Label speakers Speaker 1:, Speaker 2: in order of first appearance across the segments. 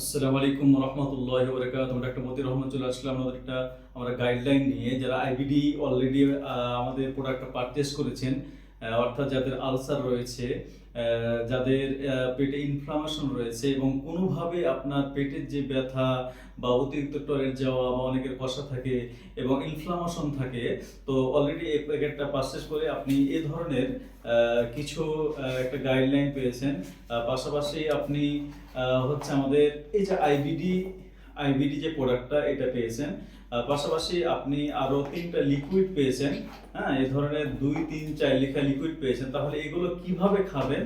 Speaker 1: আসসালামু আলাইকুম রহমতুল্লাহ বরকাত আমরা একটা মতির রহমান চলে আসলাম। আমাদের একটা, আমরা গাইডলাইন নিয়ে যারা আইবিডি অলরেডি আমাদের প্রোডাক্টটা পারচেস করেছেন অর্থাৎ যাদের আলসার রয়েছে যাদের পেটে ইনফ্লামেশন রয়েছে এবং কোনোভাবে আপনার পেটের যে ব্যথা বা অতিরিক্ত টয়লেট যাওয়া বা অনেকের কষা থাকে এবং ইনফ্লামেশন থাকে, তো অলরেডি এই প্যাকেটটা পারচেস করে আপনি এ ধরনের কিছু একটা গাইডলাইন পেয়েছেন। পাশাপাশি আপনি হচ্ছে আমাদের এই যে আইবিডি আইবিডি যে প্রোডাক্টটা এটা পেয়েছেন। পাশাপাশি আপনি আরও তিনটা লিকুইড পেয়েছেন। হ্যাঁ এই ধরনের দুই, তিন, চার লেখা লিকুইড পেয়েছেন, তাহলে এগুলো কীভাবে খাবেন?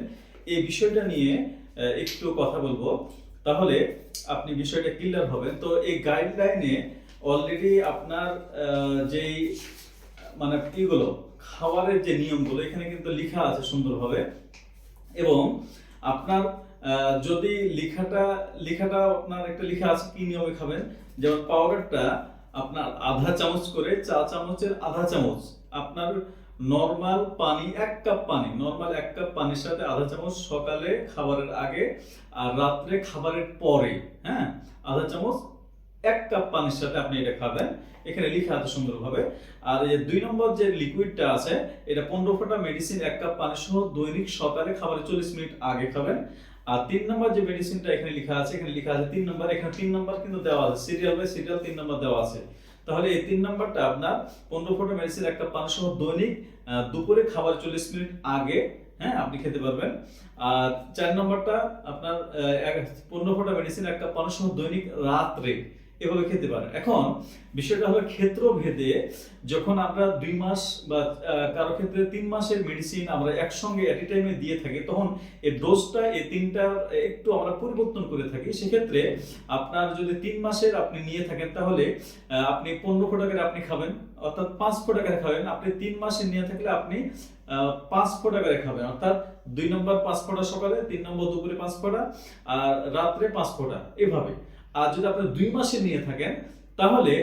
Speaker 1: এই বিষয়টা নিয়ে একটু কথা বলব। তাহলে আপনি বিষয়টা ক্লিয়ার হবেন। তো এই গাইডলাইনে অলরেডি আপনার যেই মানে কিগুলো খাবারের যে নিয়মগুলো, এখানে কিন্তু লেখা আছে সুন্দরভাবে। এবং আপনার যদি লেখাটা লেখাটা আপনার একটা লেখা আছে, কি নিয়মে খাবেন? যেমন পাউডারটা আপনার আধা চামচ করে চা চামচের আধা চামচ, আপনার নর্মাল পানি এক কাপ পানি নর্মাল এক কাপ পানির সাথে আধা চামচ সকালে খাবারের আগে আর রাত্রে খাবারের পরে হ্যাঁ? আধা চামচ এক কাপ পানির সাথে আপনি এটা খাবেন। এখানে লেখা আছে সুন্দরভাবে। আর এই দুই নম্বর যে লিকুইডটা আছে, এটা পনেরো ফোঁটা মেডিসিন এক কাপ পানির সহ দৈনিক সকালে খাবারের চল্লিশ মিনিট আগে খাবেন। আর তিন নম্বর যে মেডিসিনটা এখানে লেখা আছে, এখানে লেখা আছে তিন নম্বর। এখানে তিন নম্বর কিন্তু দেওয়া আছে সিরিয়াল বাই সিরিয়াল তিন নম্বর দেওয়া আছে। তাহলে এই তিন নম্বরটা আপনার পনেরো ফোটা মেডিসিন একটা পান সহ দৈনিক দুপুরে খাবার চল্লিশ মিনিট আগে হ্যাঁ আপনি খেতে পারবেন। আর চার নম্বরটা আপনার পনেরো ফোটা মেডিসিন একটা পান সহ দৈনিক রাত্রে এভাবে খেতে পারেন। এখন বিষয়টা হলো যখন আমরা দুই মাস বা কারও ক্ষেত্রে তিন মাসের মেডিসিন আমরা একসঙ্গে টাইমে দিয়ে থাকি, তখন এই ডোজটা এই তিনটা একটু আমরা পরিবর্তন করে থাকি। সেক্ষেত্রে আপনার যদি তিন মাসের আপনি নিয়ে থাকেন, তাহলে আপনি পনেরো ফোটাকের আপনি খাবেন, অর্থাৎ পাঁচ ফোটাকের খাবেন। আপনি তিন মাসের নিয়ে থাকলে আপনি পাঁচ ফোটাকারে খাবেন। অর্থাৎ দুই নম্বর পাঁচ ফোঁটা সকালে, তিন নম্বর দুপুরে পাঁচ ফোঁটা, আর রাত্রে পাঁচ ফোটা। এভাবে। আর যদি আপনি দুই মাসে নিয়ে থাকেন, তাহলে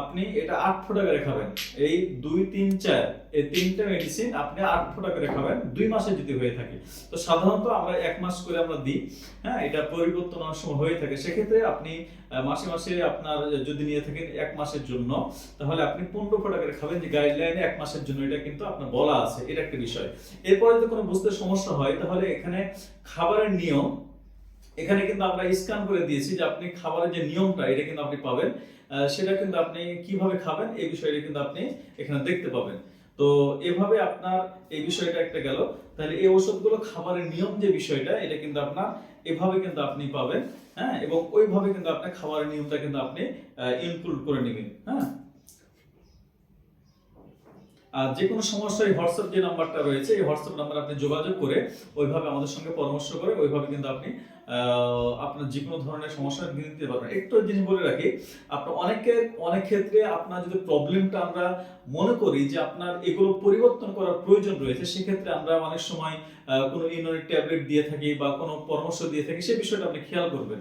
Speaker 1: আপনি এটা আট ফোঁটা করে খাবেন। এই দুই, তিন, চার, এই তিনটা মেডিসিন আপনি আট ফোঁটা করে খাবেন, দুই মাসে যদি হয়ে থাকে। তো সাধারণত আমরা এক মাস করে আমরা দিই হ্যাঁ এটা পরিবর্তন অনেক সময় হয়ে থাকে। সেক্ষেত্রে আপনি মাসে মাসে আপনার যদি নিয়ে থাকেন এক মাসের জন্য, তাহলে আপনি পনেরো ফোঁটা করে খাবেন। যে গাইডলাইনে এক মাসের জন্য, এটা কিন্তু আপনার বলা আছে, এটা একটা বিষয়। এরপরে যদি কোনো বুঝতে সমস্যা হয়, তাহলে এখানে খাবারের নিয়ম এখানে কিন্তু আমরা স্ক্যান করে দিয়েছি যে আপনি খাবারের যে নিয়মটা, এটা কিন্তু আপনি পাবেন। সেটা কিন্তু আপনি কীভাবে খাবেন, এই বিষয়টা কিন্তু আপনি এখানে দেখতে পাবেন। তো এভাবে আপনার এই বিষয়টা একটা গেল। তাহলে এই ওষুধগুলো খাবারের নিয়ম যে বিষয়টা, এটা কিন্তু আপনার এভাবে কিন্তু আপনি পাবেন হ্যাঁ? এবং ওইভাবে কিন্তু আপনার খাবারের নিয়মটা কিন্তু আপনি ইনক্লুড করে নেবেন হ্যাঁ? আর যে কোনো সমস্যায় হোয়াটসঅ্যাপ যে নাম্বারটা রয়েছে, এই হোয়াটসঅ্যাপ নাম্বার আপনি যোগাযোগ করে ওইভাবে আমাদের সঙ্গে পরামর্শ করে ওইভাবে কিন্তু আপনি আপনার যে কোনো ধরনের সমস্যা নিতে পারবেন একটু জিনিস বলে রাখি, আপনার অনেকে, অনেক ক্ষেত্রে আপনার যদি প্রবলেমটা আমরা মনে করি যে আপনার এগুলো পরিবর্তন করার প্রয়োজন রয়েছে, সেক্ষেত্রে আমরা অনেক সময় কোনো ইউনিট ট্যাবলেট দিয়ে থাকি বা কোনো পরামর্শ দিয়ে থাকি সেই বিষয়টা আপনি খেয়াল করবেন।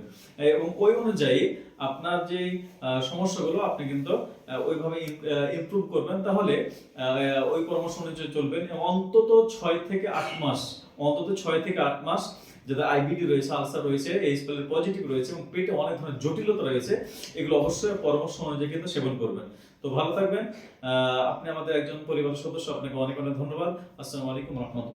Speaker 1: এবং ওই অনুযায়ী আপনার যে সমস্যাগুলো আপনি কিন্তু ওইভাবে ইমপ্রুভ করবেন। তাহলে ওই পরামর্শ অনুযায়ী চলবেন অন্তত ছয় থেকে আট মাস, অন্তত ছয় থেকে আট মাস যাদের আইবিডি রয়েছে, আলসার রয়েছে এইচ প্যালের পজিটিভ রয়েছে এবং পেটে অনেক ধরনের জটিলতা রয়েছে, এগুলো অবশ্যই পরামর্শ অনুযায়ী কিন্তু সেবন করবেন। তো ভালো থাকবেন। আপনি আমাদের একজন পরিবারের সদস্য, আপনাকে অনেক অনেক ধন্যবাদ। আসসালামু আলাইকুম রহমতুল্লাহ।